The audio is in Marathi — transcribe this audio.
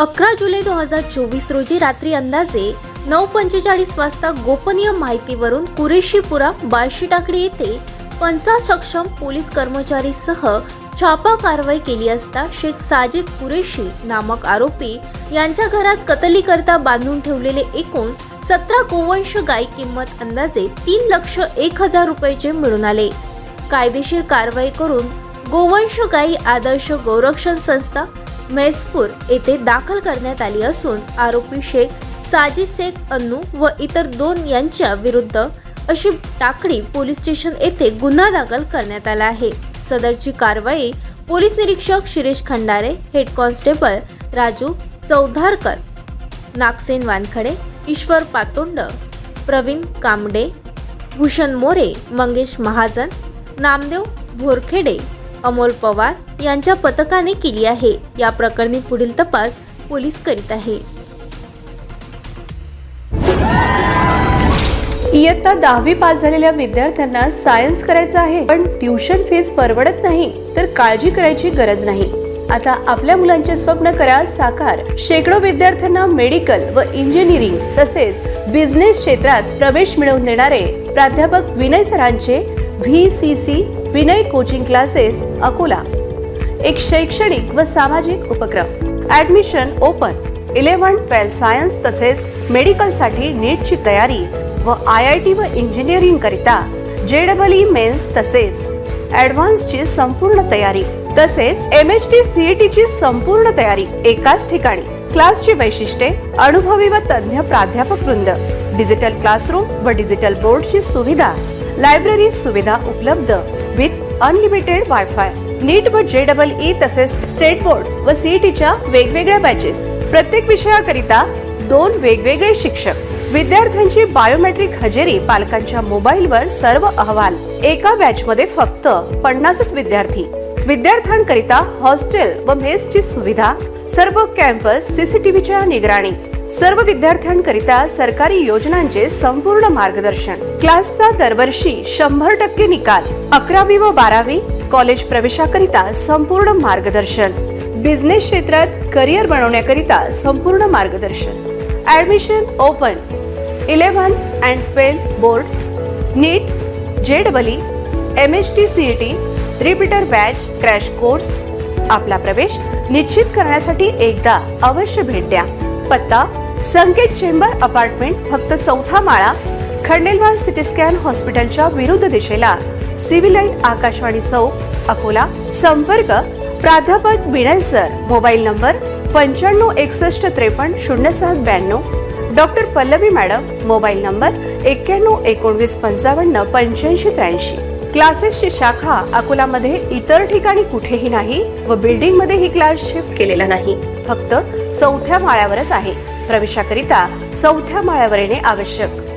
अकरा जुलै दोन हजार चोवीस रोजी रात्री अंदाजे नऊ पंचेचाळीस वाजता गोपनीय माहितीवरून कुरेशीपुरा बाळशी टाकडी येथे पंचायत सक्षम पोलीस कर्मचारीसह छापा कारवाई केली असता शेख साजिद कुरेशी नामक आरोपी यांच्या घरात कतलीकरता बांधून ठेवलेले एकूण सतरा गोवंश गाय किंमत अंदाजे तीन लक्ष एक हजार रुपयाचे मिळून आले. कायदेशीर कारवाई करून गोवंश गाई आदर्श गौरक्षण संस्था म्हैसपूर येथे दाखल करण्यात आली असून आरोपी शेख साजिद शेख अन्नू व इतर दोन यांच्या विरुद्ध अशी टाकडी पोलीस स्टेशन येथे गुन्हा दाखल करण्यात आला आहे. सदरची कारवाई पोलीस निरीक्षक शिरीष खंडारे हेड कॉन्स्टेबल राजू चौधारकर नागसेन वानखडे ईश्वर पातोंड प्रवीण कांबडे भूषण मोरे मंगेश महाजन नामदेव भोरखेडे अमोल पवार यांच्या पथकाने केली आहे. या प्रकरणी पुढील तपास पोलीस करीत आहे. इयत्ता दहावी पास झालेल्या विद्यार्थ्यांना सायन्स करायचं आहे. पण ट्युशन फीस परवडत नाही तर काळजी करायची गरज नाही. आता आपल्या मुलांचे स्वप्न करा साकार. शेकडो विद्यार्थ्यांना मेडिकल व इंजिनिअरिंग तसेच बिझनेस क्षेत्रात प्रवेश मिळवून देणारे प्राध्यापक Vinay सरांचे V C C Vinay coaching classes Akola. एक शैक्षणिक व सामाजिक उपक्रम. Admission open eleven twelfth science तसेच मेडिकलसाठी नीटची तयारी व आय आय टी व इंजिनिअरिंग करिता जे डबल ई मेन्स तसेच ऍडव्हान्सची संपूर्ण तयारी. तसेच M H T C E ची संपूर्ण तयारी एकाच ठिकाणी. क्लासची वैशिष्ट्ये अनुभवी व तज्ञ प्राध्यापक वृंद. डिजिटल क्लासरूम व डिजिटल बोर्डची सुविधा. लायब्ररी सुविधा उपलब्ध. अनलिमिटेड वायफाय नीट व जे डबल ई तसेच स्टेट बोर्ड व सीईटीच्या वेगवेगळ्या बॅचेस प्रत्येक विषयाकरिता दोन वेगवेगळे शिक्षक. विद्यार्थ्यांची बायोमेट्रिक हजेरी पालकांच्या मोबाईलवर सर्व अहवाल. एका बॅच मध्ये फक्त पन्नासच विद्यार्थी. विद्यार्थ्यांकरिता हॉस्टेल व मेसची सुविधा. सर्व कॅम्पस सीसीटीव्हीच्या निगराणी. सर्व विद्यार्थ्यांकरिता सरकारी योजनांचे संपूर्ण मार्गदर्शन. क्लासचा दरवर्षी शंभर टक्के निकाल. अकरावी व बारावी कॉलेज प्रवेशाकरिता संपूर्ण मार्गदर्शन. बिझनेस क्षेत्रात करिअर बनवण्याकरिता संपूर्ण मार्गदर्शन. Admission open. Eleven and twelve board. NEET J double M H T C E T repeater batch crash course. आपला प्रवेश निश्चित करण्यासाठी एकदा अवश्य भेट द्या. पत्ता संकेत चेंबर अपार्टमेंट फक्त चौथा माळा खंडेलवाल सिटी स्कॅन हॉस्पिटलच्या विरुद्ध दिशेला. सिव्हिल लाईन आकाशवाणी चौक अकोला. संपर्क प्राध्यापक विनय सर. मोबाईल नंबर पंच्याण्णव एकसष्ट त्रेपन्न शून्य सात ब्याण्णव. Doctor Pallavi madam mobile number एक्क्याण्णव एकोणवीस पंचावन्न पंच्याऐंशी त्र्याऐंशी. क्लासेसची शाखा अकोलामध्ये इतर ठिकाणी कुठेही नाही व बिल्डिंगमध्येही ही क्लास शिफ्ट केलेला नाही. फक्त चौथ्या माळ्यावरच आहे. प्रवेशाकरिता चौथ्या माळ्यावर येणे आवश्यक.